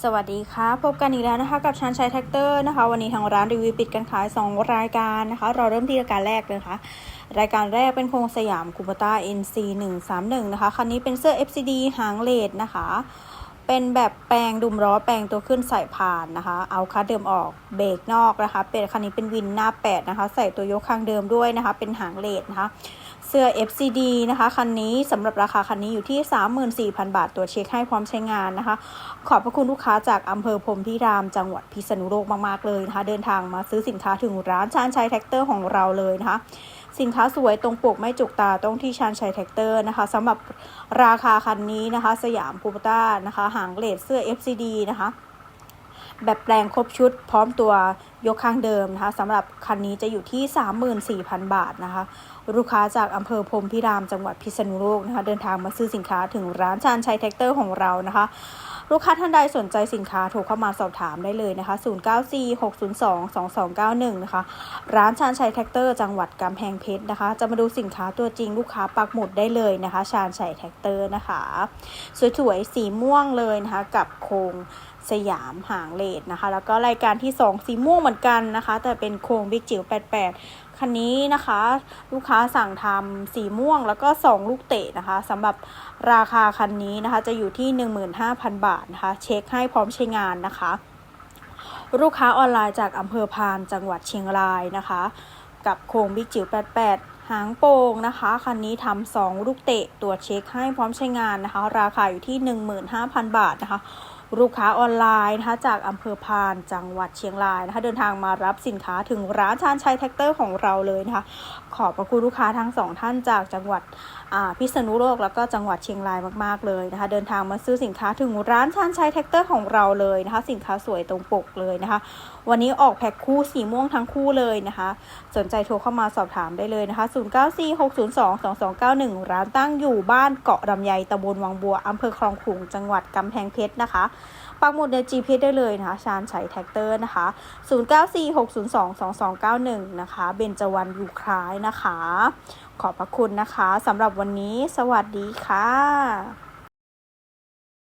สวัสดีค่ะ พบกันอีกแล้วนะคะ กับชานชัยแท็กเตอร์นะคะ วันนี้ทางร้านรีวิวปิดการขาย 2 รายการนะคะ เราเริ่มที่รายการแรกเลยค่ะ รายการแรกเป็นโครงสยามคูปต้า NC 131นะคะ คันนี้เป็นเสื้อ FCD หางเลดนะคะ เป็นแบบแปลงดุมล้อแปลงตัวขึ้นใส่ผ่านนะคะ เอาคัดเดิมออกเบรกนอกนะคะ เป็นคันนี้เป็นวินหน้า8นะคะ ใส่ตัวยกข้างเดิมด้วยนะคะ เป็นหางเลดนะคะ เสื้อ FCD นะคะคันนี้สำหรับราคาคันนี้อยู่ที่ 34,000 บาท ตัวเช็คให้พร้อมใช้งานนะคะ ขอบพระคุณลูกค้าจากอำเภอพรมพิรามจังหวัดพิษณุโลกมากๆเลยนะคะ เดินทางมาซื้อสินค้าถึงร้านชานชัยแท็กเตอร์ของเราเลยนะคะ สินค้าสวยตรงปกไม่จุกตาต้องที่ชานชัยแท็กเตอร์นะคะสำหรับราคาคันนี้นะคะ สยามคูปต้านะคะหางเลดเสื้อ FCD นะคะแบบแปลงครบชุดพร้อมตัวยกข้างเดิมนะคะสำหรับคันนี้จะอยู่ที่ 34,000 บาทนะคะ ลูกค้าจากอำเภอพรมพิรามจังหวัดพิษณุโลกนะคะ เดินทางมาซื้อสินค้าถึงร้านชานชัยแท็กเตอร์ของเรานะคะ ลูกค้าท่านใดสนใจสินค้าโทรเข้ามาสอบถามได้เลยนะคะ 0946022291 นะคะ ร้านชานชัยแท็กเตอร์จังหวัดกำแพงเพชรนะคะ จะมาดูสินค้าตัวจริงลูกค้าปักหมุดได้เลยนะคะ ชานชัยแท็กเตอร์นะคะ สวยๆ สีม่วงเลยนะคะ กับโครงสยามหางเลดนะคะ แล้วก็รายการที่ 2 สีม่วงเหมือนกันนะคะ แต่เป็นโครงบิ๊กจิ๋ว88คันนี้นะคะ ลูกค้าสั่งทำสีม่วงแล้วก็ 2 ลูกเตะนะคะสำหรับราคาคันนี้นะคะ จะอยู่ที่ 15,000 บาทนะคะ เช็คให้พร้อมใช้งานนะคะ ลูกค้าออนไลน์จากอำเภอพานจังหวัดเชียงรายนะคะ กับโครงบิ๊กจิ๋ว88หางโป่งนะคะ คันนี้ทำสองลูกเตะตรวจเช็คให้พร้อมใช้งานนะคะ ราคาอยู่ที่ 15,000 บาทนะคะ ลูกค้าออนไลน์นะคะจากอำเภอพานจังหวัดเชียงรายนะคะเดินทางมารับสินค้าถึงร้านชานชัยแท็กเตอร์ของเราเลยนะคะขอบพระคุณลูกค้าทั้งสองท่านจากจังหวัดพิษณุโลกแล้วก็จังหวัดเชียงรายมากๆเลยนะคะเดินทางมาซื้อสินค้าถึงร้านชานชัยแท็กเตอร์ของเราเลยนะคะสินค้าสวยตรงปกเลยนะคะ วันนี้ออกแพ็คคู่สีม่วงทั้งคู่เลยนะคะ สนใจโทรเข้ามาสอบถามได้เลยนะคะ 0946022291 ร้านตั้งอยู่บ้านเกาะลำไยตำบลวังบัวอำเภอคลองขลุงจังหวัดกำแพงเพชรนะคะปักหมุดใน GPS ได้เลยนะคะ ชาญชัยแท็กเตอร์นะคะ 0946022291 นะคะ เบญจวรรณอยู่คล้ายนะคะ ขอบพระคุณนะคะสำหรับวันนี้ สวัสดีค่ะ